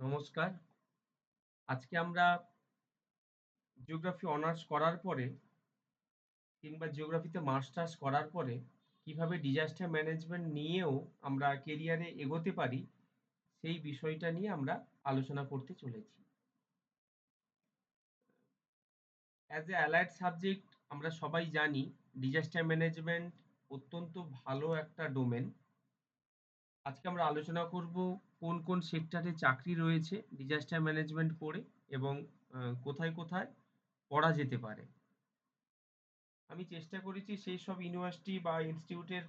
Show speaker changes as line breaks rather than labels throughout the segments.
নমস্কার। আজকে আমরা জিওগ্রাফি অনার্স করার পরে কিংবা জিওগ্রাফিতে মাস্টার্স করার পরে কীভাবে ডিজাস্টার ম্যানেজমেন্ট নিয়েও আমরা কেরিয়ারে এগোতে পারি, সেই বিষয়টা নিয়ে আমরা আলোচনা করতে চলেছি। অ্যাজ এ অ্যালাইড সাবজেক্ট আমরা সবাই জানি ডিজাস্টার ম্যানেজমেন্ট অত্যন্ত ভালো একটা ডোমেন আজকে আমরা আলোচনা করব কোন কোন সেক্টরে চাকরি রয়েছে ডিজাস্টার ম্যানেজমেন্ট পড়ে এবং কোথায় কোথায় পড়া যেতে পারে। আমি চেষ্টা করেছি সেই সব ইউনিভার্সিটি বা ইনস্টিটিউটের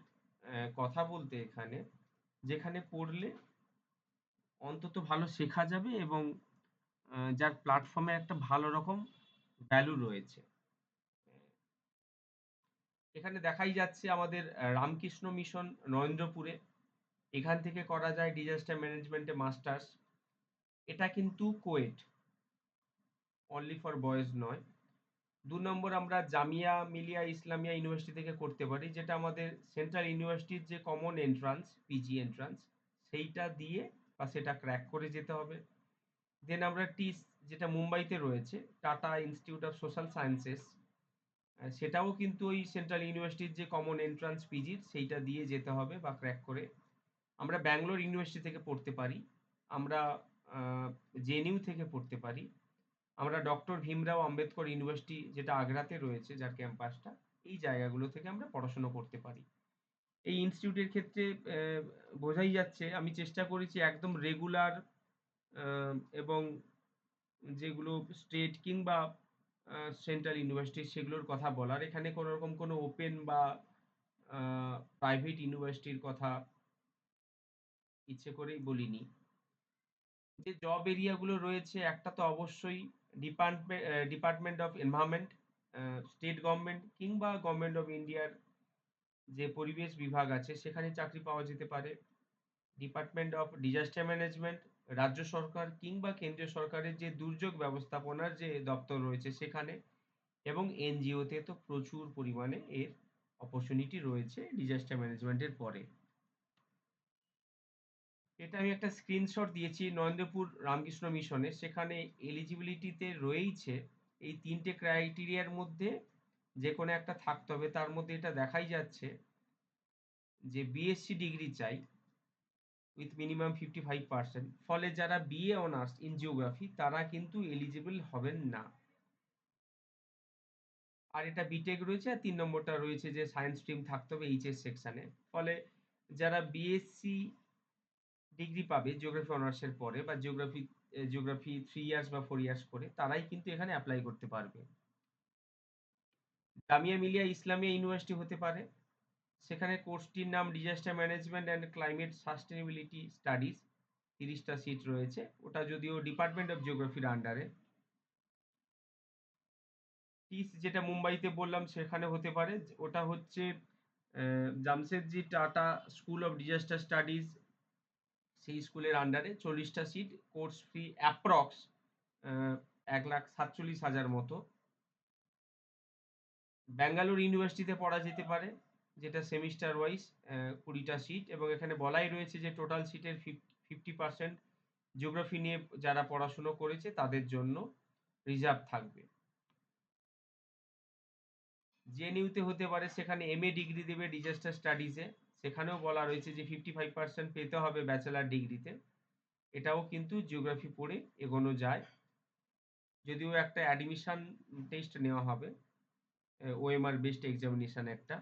কথা বলতে এখানে, যেখানে পড়লে অন্তত ভালো শেখা যাবে এবং যার প্ল্যাটফর্মে একটা ভালো রকম ভ্যালু রয়েছে। এখানে দেখাই যাচ্ছে আমাদের রামকৃষ্ণ মিশন নরেন্দ্রপুরে। এখান থেকে করা যায় ডিজাস্টার ম্যানেজমেন্টে মাস্টার্স এটা কিন্তু কোয়েট অনলি ফর বয়েজ নয়। দু নম্বর আমরা জামিয়া মিলিয়া ইসলামিয়া ইউনিভার্সিটি থেকে করতে পারি, যেটা আমাদের সেন্ট্রাল ইউনিভার্সিটির যে কমন এন্ট্রান্স পিজি এন্ট্রান্স সেইটা দিয়ে বা সেটা ক্র্যাক করে যেতে হবে। দেন আমরা টিস, যেটা মুম্বাইতে রয়েছে Tata Institute of Social Sciences সেটাও কিন্তু ওই সেন্ট্রাল ইউনিভার্সিটির যে কমন এন্ট্রান্স পিজির সেইটা দিয়ে যেতে হবে বা ক্র্যাক করে। আমরা ব্যাঙ্গালোর ইউনিভার্সিটি থেকে পড়তে পারি, আমরা জেএনইউ থেকে পড়তে পারি, আমরা ডক্টর ভীমরাও আম্বেদকর ইউনিভার্সিটি যেটা আগ্রাতে রয়েছে, যার ক্যাম্পাসটা, এই জায়গাগুলো থেকে আমরা পড়াশুনো করতে পারি। এই ইনস্টিটিউটের ক্ষেত্রে বোঝাই যাচ্ছে, আমি চেষ্টা করেছি একদম রেগুলার এবং যেগুলো স্টেট কিংবা সেন্ট্রাল ইউনিভার্সিটি, সেগুলোর কথা বলার। এখানে কোনো রকম কোনো ওপেন বা প্রাইভেট ইউনিভার্সিটির কথা ইচ্ছে করেই বলিনি। যে জব এরিয়াগুলো রয়েছে, একটা তো অবশ্যই department department of environment state government কিংবা গভর্নমেন্ট অফ ইন্ডিয়ার যে পরিবেশ বিভাগ আছে, সেখানে চাকরি পাওয়া যেতে পারে। ডিপার্টমেন্ট অফ ডিজাস্টার ম্যানেজমেন্ট রাজ্য সরকার কিংবা কেন্দ্রীয় সরকারের যে দুর্যোগ ব্যবস্থাপনার যে দপ্তর রয়েছে সেখানে এবং এনজিওতে তো প্রচুর পরিমাণে এর অপরচুনিটি রয়েছে ডিজাস্টার ম্যানেজমেন্টের পরে। এটা আমি একটা স্ক্রিনশট দিয়েছি নরেন্দ্রপুর রামকৃষ্ণ মিশনে। সেখানে এলিজিবিলিটিতে রয়েইছে এই তিনটে ক্রাইটেরিয়ার মধ্যে যে কোনো একটা থাকতে হবে। তার মধ্যে এটা দেখাই যাচ্ছে যে বিএসসি ডিগ্রি চাই with minimum fifty five percent ফলে যারা বিএ অনার্স ইন জিওগ্রাফি তারা কিন্তু এলিজিবল হবেন না। আর এটা বিটেক রয়েছে আর তিন নম্বরটা রয়েছে যে সায়েন্স স্ট্রিম থাকতে হবে এইচএস সেকশানে ফলে যারা বিএসসি ডিগ্রি পাবে জিওগ্রাফি অনার্সের পরে বা জিওগ্রাফি জিওগ্রাফি থ্রি ইয়ার্স বা ফোর ইয়ার্স করে তারাই কিন্তু এখানে অ্যাপ্লাই করতে পারবে। জামিয়া মিলিয়া ইসলামিয়া ইউনিভার্সিটি হতে পারে। সেখানে কোর্সটির নাম disaster management and climate sustainability studies তিরিশটা সিট রয়েছে। ওটা যদিও ডিপার্টমেন্ট অফ জিওগ্রাফির আন্ডারে টিস যেটা মুম্বাইতে বললাম সেখানে হতে পারে। ওটা হচ্ছে Jamshedji Tata school of disaster studies সেই স্কুলের আন্ডারে চল্লিশটা সিট কোর্স ফি অ্যাপ্রক্স এক লাখ সাতচল্লিশ হাজার মতো। ব্যাঙ্গালোর ইউনিভার্সিটিতে পড়া যেতে পারে, যেটা সেমিস্টার ওয়াইজ কুড়িটা সিট এবং এখানে বলাই রয়েছে যে টোটাল সিটের ফিফটি পার্সেন্ট জিওগ্রাফি নিয়ে যারা পড়াশুনো করেছে তাদের জন্য রিজার্ভ থাকবে। জেএনইউতে হতে পারে, সেখানে এম এ ডিগ্রি দেবে ডিজাস্টার স্টাডিজে সেখানেও বলা রয়েছে যে ফিফটি ফাইভ পার্সেন্ট পেতে হবে ব্যাচেলার ডিগ্রিতে। এটাও কিন্তু জিওগ্রাফি পড়ে এগোনো যায়। যদিও একটা অ্যাডমিশন টেস্ট নেওয়া হবে ওএমআর বেস্ট এক্সামিনেশন একটা।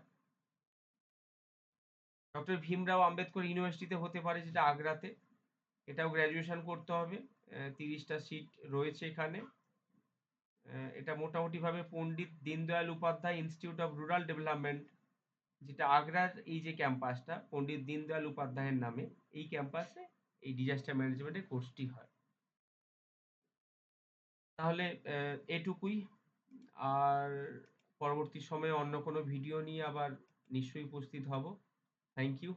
ডক্টর ভীমরাও আম্বেদকর ইউনিভার্সিটিতে হতে পারে যেটা আগ্রাতে। এটাও গ্র্যাজুয়েশন করতে হবে তিরিশটা সিট রয়েছে এখানে। এটা মোটামুটিভাবে Pandit Deendayal Upadhyay institute of rural development যেটা আগ্রার এই যে ক্যাম্পাসটা, পণ্ডিত দীনদয়াল উপাধ্যায়ের নামে, এই ক্যাম্পাসে এই ডিজাস্টার ম্যানেজমেন্টের কোর্সটি হয়। তাহলে এটুকুই। আর পরবর্তী সময়ে অন্য কোনো ভিডিও নিয়ে আবার নিশ্চয়ই উপস্থিত হব। Thank you